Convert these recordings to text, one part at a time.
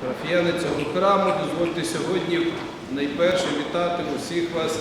Парафіяни цього храму, дозвольте сьогодні найперше вітати усіх вас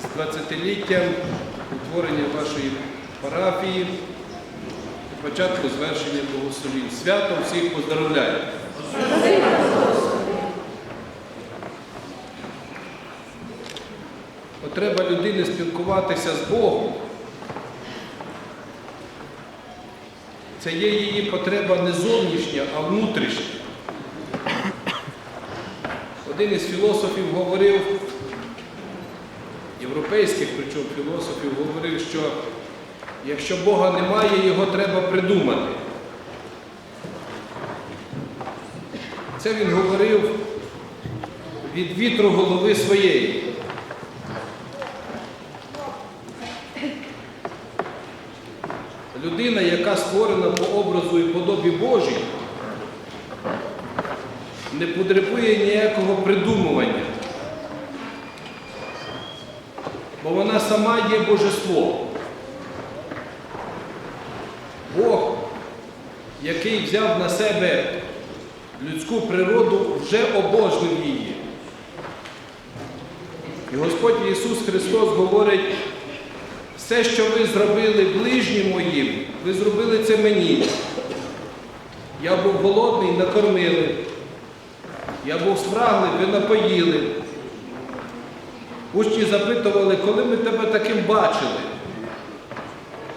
з 20-літтям утворення вашої парафії і початку звершення богословів. Свято всіх поздравляю. Потреба людини спілкуватися з Богом. Це є її потреба не зовнішня, а внутрішня. Один із філософів говорив, європейських причому філософів говорив, що якщо Бога немає, його треба придумати. Це він говорив від вітру голови своєї. Людина, яка створена по образу і подобі Божій, не потребує ніякого придумування, бо вона сама є божество. Бог, який взяв на себе людську природу, вже обожнив її. І Господь Ісус Христос говорить, все, що ви зробили ближнім моїм, ви зробили це мені. Я був голодний, накормили. Я був спраглий, ви напоїли. Учні запитували, коли ми тебе таким бачили.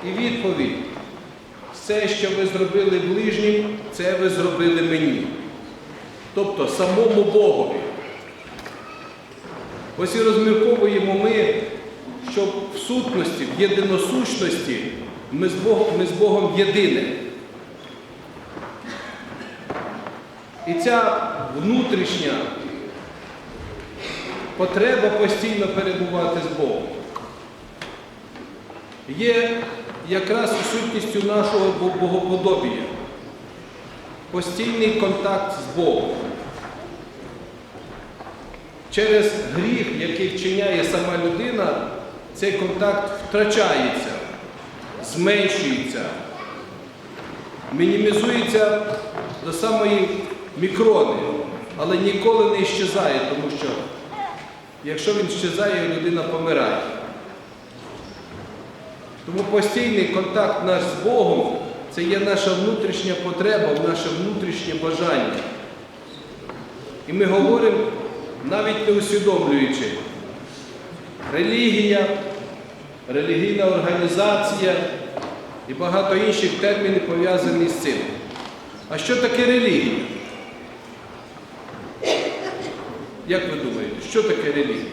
І відповідь, все, що ви зробили ближнім, це ви зробили мені. Тобто самому Богові. Ось і розмірковуємо ми, що в сутності, в єдиносущності ми з Богом, ми з Богом єдине. І ця внутрішня потреба постійно перебувати з Богом є якраз сутністю нашого богоподобія. Постійний контакт з Богом. Через гріх, який вчиняє сама людина, цей контакт втрачається, зменшується, мінімізується до самої мікрони, але ніколи не щезає, тому що якщо він щезає, людина помирає. Тому постійний контакт наш з Богом це є наша внутрішня потреба, наше внутрішнє бажання. І ми говоримо, навіть не усвідомлюючи, релігія, релігійна організація і багато інших термінів пов'язані з цим. А що таке релігія? Як ви думаєте, що таке релігія?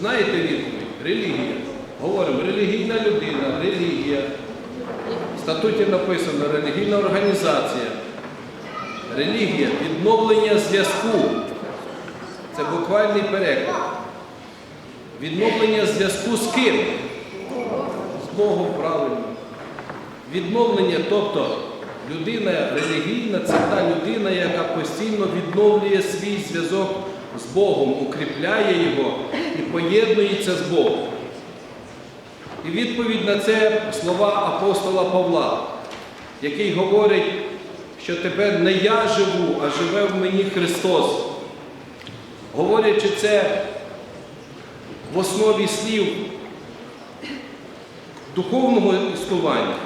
Знаєте відповідь? Релігія. Говоримо, релігійна людина, релігія. В статуті написано релігійна організація. Релігія відновлення зв'язку. Це буквальний переклад. Відновлення зв'язку з ким? Богом правильно. Відновлення, тобто людина релігійна це та людина, яка постійно відновлює свій зв'язок з Богом, укріпляє його і поєднується з Богом. І відповідь на це слова апостола Павла, який говорить, що тепер не я живу, а живе в мені Христос. Говорячи це в основі слів духовного існування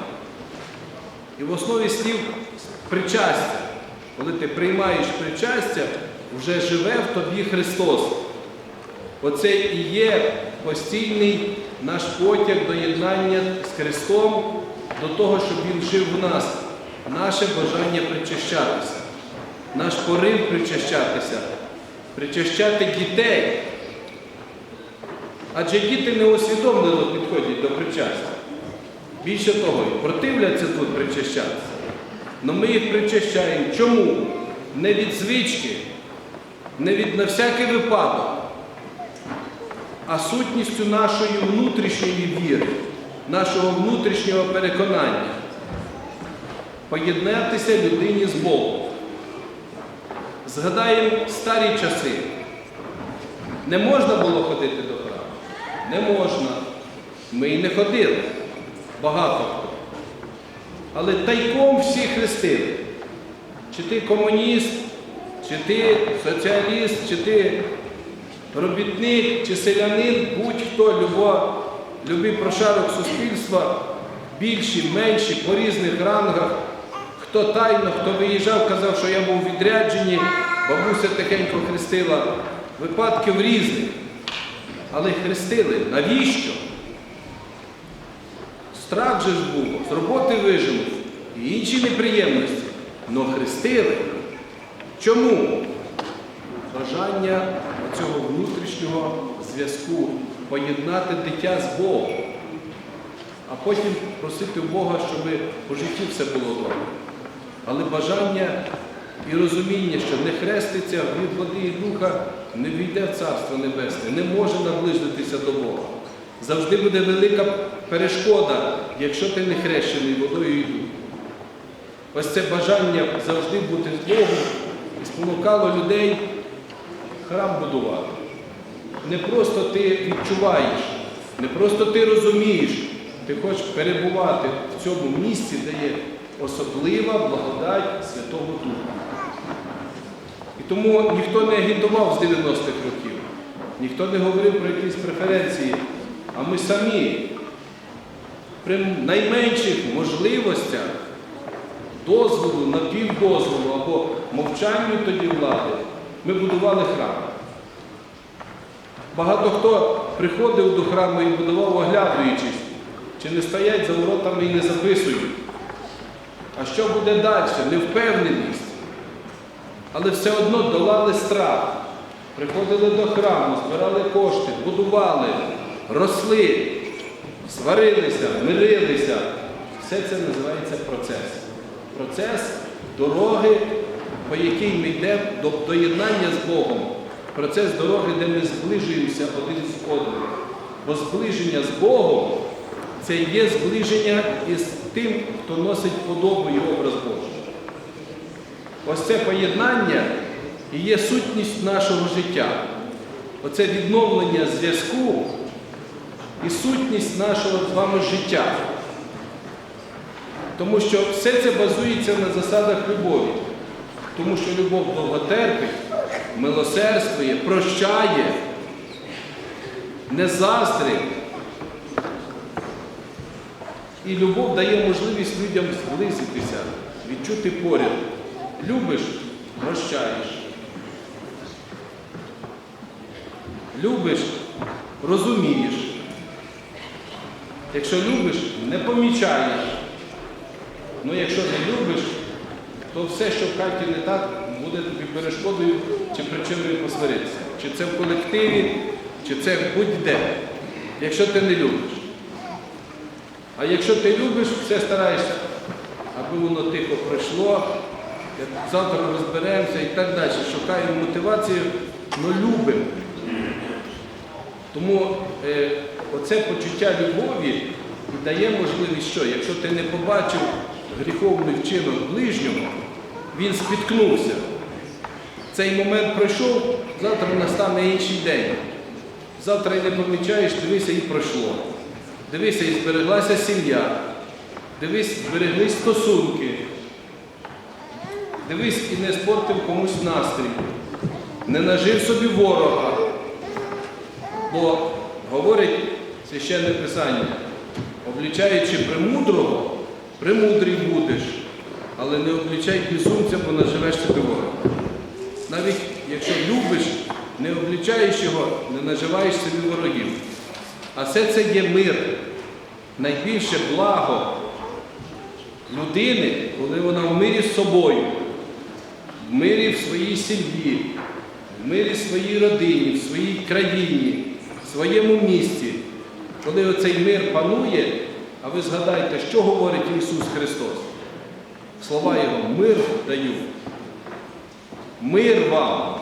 і в основі слів причастя. Коли ти приймаєш причастя, вже живе в тобі Христос. Оце і є постійний наш потяг до єднання з Христом, до того, щоб Він жив в нас, наше бажання причащатися, наш порив причащатися, причащати дітей. Адже діти не усвідомлено підходять до причастя. Більше того, противляться тут причащатися. Але ми їх причащаємо. Чому? Не від звички, не від на всякий випадок, а сутністю нашої внутрішньої віри, нашого внутрішнього переконання. Поєднатися людині з Богом. Згадаємо старі часи. Не можна було ходити до храму? Не можна. Ми й не ходили. Багато хто. але тайком всі хрестили. Чи ти комуніст, чи ти соціаліст, чи ти робітник, чи селянин, будь-хто, любий прошарок суспільства, більші, менші, по різних рангах, хто тайно, хто виїжджав, казав, що я був у відрядженні, бабуся тихенько хрестила. Випадків різних. Але хрестили. Навіщо? Страх же ж був, з роботи виженуть і інші неприємності. Но хрестили. Чому? Бажання цього внутрішнього зв'язку поєднати дитя з Богом, а потім просити Бога, щоб у житті все було добре. Але бажання і розуміння, що не хреститься від води і духа, не війде в Царство Небесне, не може наблизитися до Бога. Завжди буде велика перешкода, якщо ти не хрещений водою і духом. Ось це бажання завжди бути з Богом спонукало людей храм будувати. Не просто ти відчуваєш, не просто ти розумієш, ти хочеш перебувати в цьому місці, де є особлива благодать Святого Духа. І тому ніхто не агітував з 90-х років, ніхто не говорив про якісь преференції, а ми самі при найменших можливостях дозволу, напівдозволу або мовчанню тоді влади, ми будували храм. Багато хто приходив до храму і будував, оглядуючись, чи не стоять за воротами і не записують. А що буде далі? Невпевненість. Але все одно долали страх. Приходили до храму, збирали кошти, будували, росли, сварилися, мирилися. Все це називається процес. Процес дороги, по якій ми йдемо до доєднання з Богом. Процес дороги, де ми зближуємося один з одним. Бо зближення з Богом це є зближення із тим, хто носить подобу і образ Божий. Ось це поєднання і є сутність нашого життя. Оце відновлення зв'язку і сутність нашого з вами життя. Тому що все це базується на засадах любові. Тому що любов довготерпить, милосердствує, прощає, не заздрить. І любов дає можливість людям зблизитися, відчути поряд. Любиш прощаєш. Любиш розумієш. Якщо любиш, не помічаєш. Ну якщо не любиш, то все, що в хаті не так, буде тобі перешкодою чи причиною посваритися. Чи це в колективі, чи це будь-де, якщо ти не любиш. А якщо ти любиш, все стараєшся, аби воно тихо пройшло, завтра розберемося і так далі. Шукаємо мотивацію, але любимо. Тому е, оце почуття любові дає можливість, що якщо ти не побачив гріховний вчинок ближнього, він спіткнувся. Цей момент пройшов, завтра настане інший день. Завтра і не помічаєш, дивися і пройшло. Дивися, і збереглася сім'я. Дивись, збереглись стосунки. Дивись і не спортив комусь настрій. Не нажив собі ворога. Бо говорить священне писання, облічаючи премудрого, премудрий будеш, але не облічай безумця, бо наживеш собі ворога. Навіть якщо любиш, не облічаєш його, не наживаєш собі ворогів. А все це є мир, найбільше благо людини, коли вона в мирі з собою, в мирі в своїй сім'ї, в мирі в своїй родині, в своїй країні, в своєму місті. Коли оцей мир панує, а ви згадайте, що говорить Ісус Христос? Слова Його мир даю. Мир вам.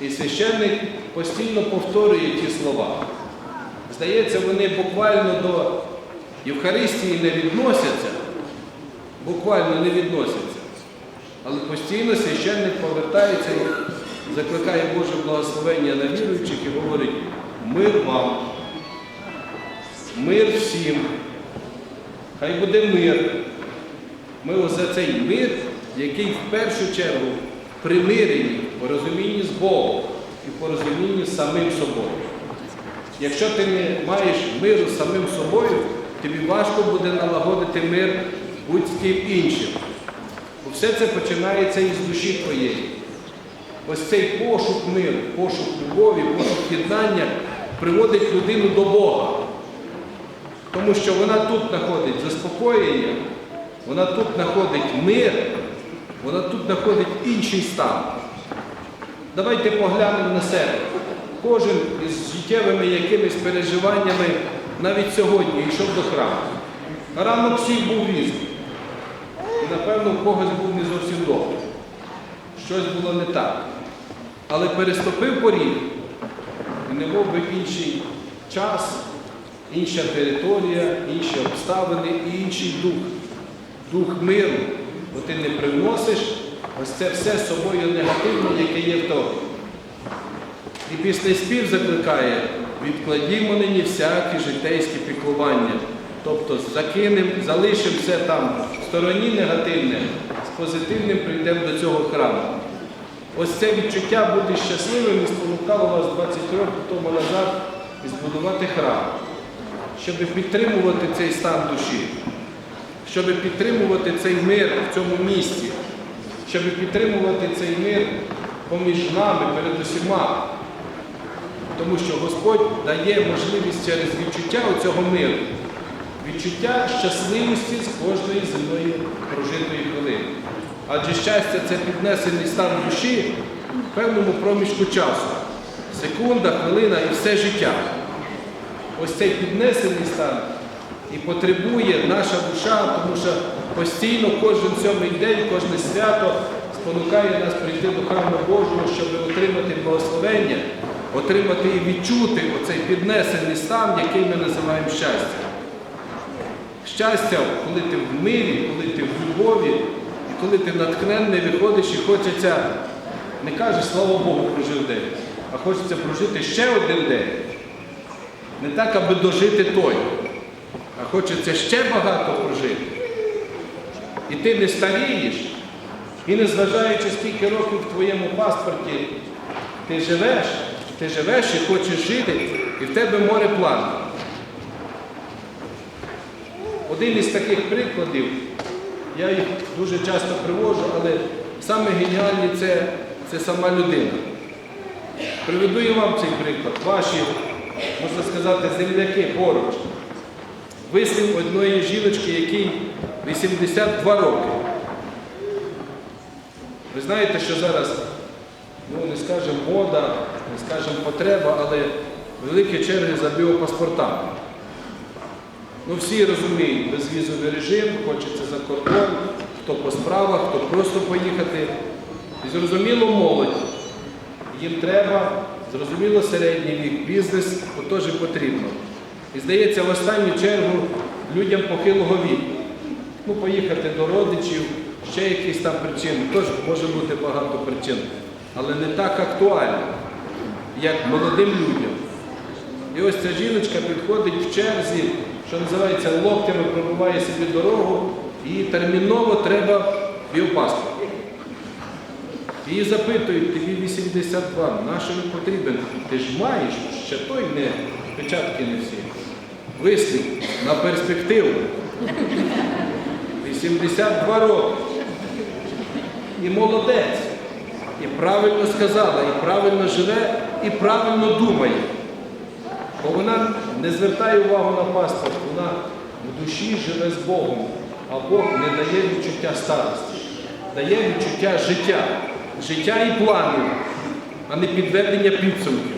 І священник постійно повторює ті слова. Здається, вони буквально до Євхаристії не відносяться, буквально не відносяться. Але постійно священник повертається і закликає Боже благословення на віруючих і говорить мир вам, мир всім, хай буде мир. Ми за цей мир, який в першу чергу в примиренні, в порозумінні з Богом і в порозумінні з самим собою. Якщо ти не маєш миру з самим собою, тобі важко буде налагодити мир будь-ким іншим. Бо все це починається із душі твоєї. Ось цей пошук миру, пошук любові, пошук єднання приводить людину до Бога. Тому що вона тут знаходить заспокоєння, вона тут знаходить мир, вона тут знаходить інший стан. Давайте поглянемо на себе. Кожен із життєвими якимись переживаннями навіть сьогодні йшов до храму. Ранок всіх був різний. І напевно в когось був не зовсім добре. Щось було не так. Але переступив поріг, і не мов би інший час, інша територія, інші обставини і інший дух, дух миру. Бо ти не привносиш ось це все собою негативне, яке є в тобі. І після спів закликає, відкладімо нині всякі житейські піклування. Тобто закинемо, залишимо все там в стороні негативне, з позитивним прийдемо до цього храму. Ось це відчуття бути щасливим і спонукало вас 20 років тому назад і збудувати храм, щоб підтримувати цей стан душі, щоб підтримувати цей мир в цьому місті, щоб підтримувати цей мир поміж нами, перед усіма. Тому що Господь дає можливість через відчуття цього миру, відчуття щасливості з кожної земної прожитої хвилини. Адже щастя це піднесений стан душі в певному проміжку часу. Секунда, хвилина і все життя. Ось цей піднесений стан і потребує наша душа, тому що постійно кожен сьомий день, кожне свято спонукає нас прийти до храму Божого, щоб отримати благословення, отримати і відчути оцей піднесений стан, який ми називаємо щастя. Щастя, коли ти в мирі, коли ти в любові, і коли ти натхненний виходиш і хочеться, не кажеш, слава Богу, прожив день, а хочеться прожити ще один день. Не так, аби дожити той, а хочеться ще багато прожити. І ти не старієш, і незважаючи, скільки років в твоєму паспорті ти живеш, ти живеш і хочеш жити, і в тебе море планів. Один із таких прикладів, я їх дуже часто привожу, але саме геніальні це, це сама людина. Приведу і вам цей приклад. Ваші, можна сказати, земляки поруч. Вислів одної жіночки, якій 82 роки. Ви знаєте, що зараз, ну не скажемо мода, не скажемо потреба, але великі черги за біопаспортами. Ну всі розуміють, безвізовий режим, хочеться за кордон, хто по справах, хто просто поїхати. І зрозуміло молодь. Їм треба, зрозуміло середній вік, бізнес теж потрібно. І здається, в останню чергу людям похилого віку. Ну, поїхати до родичів, ще якісь там причини. Теж може бути багато причин. Але не так актуально, як молодим людям. І ось ця жіночка підходить в черзі, що називається локтями, пробиває собі дорогу, і терміново треба біопаспорт. Її запитують, тобі 82, на що він потрібен? Ти ж маєш, ще той не, печатки не всі. Вислів на перспективу. 82 роки. І молодець. І правильно сказала, і правильно живе, і правильно думає. Бо вона не звертає увагу на паспорт, вона в душі живе з Богом, а Бог не дає відчуття старості, дає відчуття життя, життя і планів, а не підведення підсумків.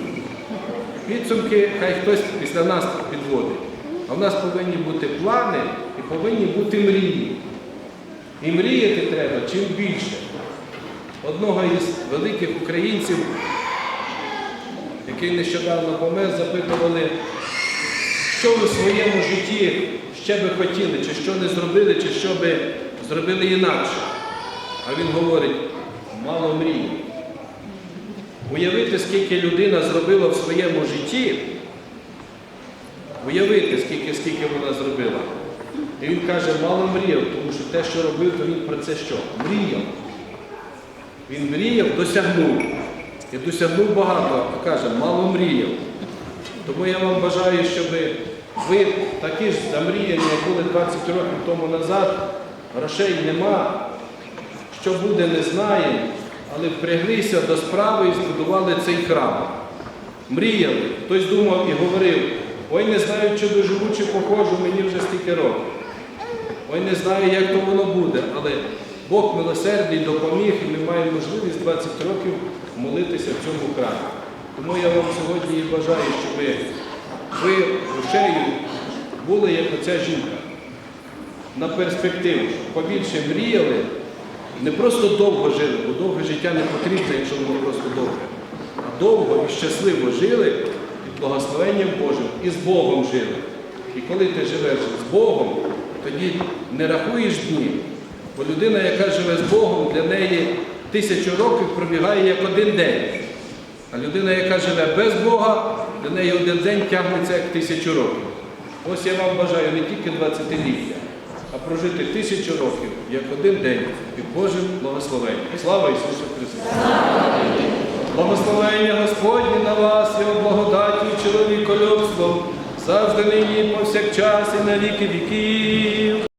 Підсумки хай хтось після нас підводить. А в нас повинні бути плани і повинні бути мрії. І мріяти треба чим більше. Одного із великих українців, який нещодавно помер, запитували, що ви в своєму житті ще би хотіли, чи що не зробили, чи що би зробили інакше. А він говорить, мало мрій. Уявити, скільки людина зробила в своєму житті, уявити, скільки, скільки вона зробила. І він каже, мало мріяв, тому що те, що робив, то він про це що? Мріяв. Він мріяв, досягнув. І досягнув багато, а каже, мало мріяв. Тому я вам бажаю, щоб ви такі ж замріяні, як були 20 років тому назад, грошей нема, що буде, не знаємо, але впряглися до справи і збудували цей храм. Мріяли. Хтось думав і говорив, ой, не знаю, чи доживу, чи похожу, мені вже стільки років. Ой, не знаю, як то воно буде, але Бог милосердний допоміг, і ми маємо можливість 20 років молитися в цьому храмі. Тому я вам сьогодні і бажаю, щоб ви, душею були як оця жінка на перспективу, щоб побільше мріяли, не просто довго жили, бо довге життя не потрібно, якщо воно просто довге, а довго і щасливо жили під благословенням Божим і з Богом жили. І коли ти живеш з Богом, тоді не рахуєш дні, бо людина, яка живе з Богом, для неї тисячу років пробігає як один день. А людина, яка живе без Бога, для неї один день тягнеться як тисячу років. Ось я вам бажаю не тільки 20-ліття, а прожити тисячу років як один день і Божим благословенням. Слава Ісусу Христу! Благословення Господнє на вас, Його благодаті чоловіколюбством, завжди нині, повсякчас і на віки віків.